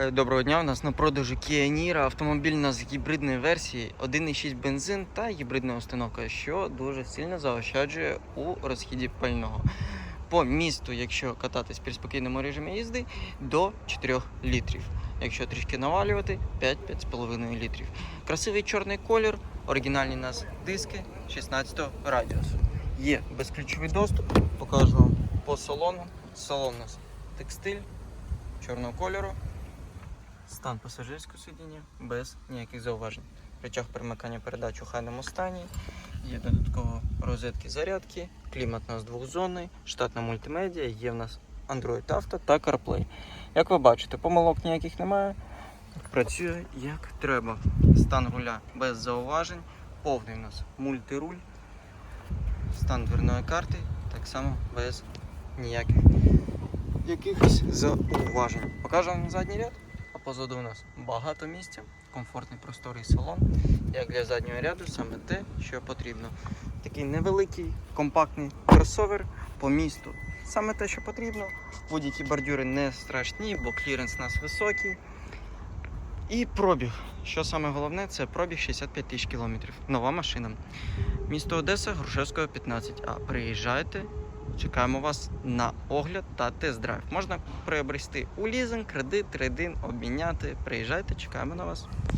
Е, Доброго дня. У нас на продажу Kia Niro. Автомобіль у нас з гібридної версії 1,6 бензин та гібридна установка, що дуже сильно заощаджує у розхіді пального. По місту, якщо кататись в перспективному режимі їзди, до 4 літрів. Якщо трішки навалювати, 5-5,5 літрів. Красивий чорний колір, оригінальні у нас диски 16 радіусу. Є безключовий доступ, покажу вам по салону. Салон у нас текстиль чорного кольору. Стан пасажирського сидіння без ніяких зауважень. Рычаг перемикання передач у хайному стані. Є додатково розетки зарядки, клімат у нас двохзонний, штатна мультимедіа, є в нас Android Auto та CarPlay. Як ви бачите, помилок ніяких немає. Працює як треба. Стан руля без зауважень, повний у нас мультируль, стан дверної карти так само без ніяких якихось зауважень. Покажемо задній ряд, позаду у нас багато місця, комфортний просторий салон. Як для заднього ряду, саме те, що потрібно. Такий невеликий, компактний кросовер по місту. Саме те, що потрібно. Будь-які бордюри не страшні, бо кліренс у нас високий. І пробіг. Що саме головне, це пробіг 65 тисяч кілометрів. Нова машина. Місто Одеса, Грушевського 15. А приїжджайте, Чекаємо вас на огляд та тест-драйв. Можна приобрести у лізинг, кредит, трейдин, обміняти. Приїжджайте, чекаємо на вас.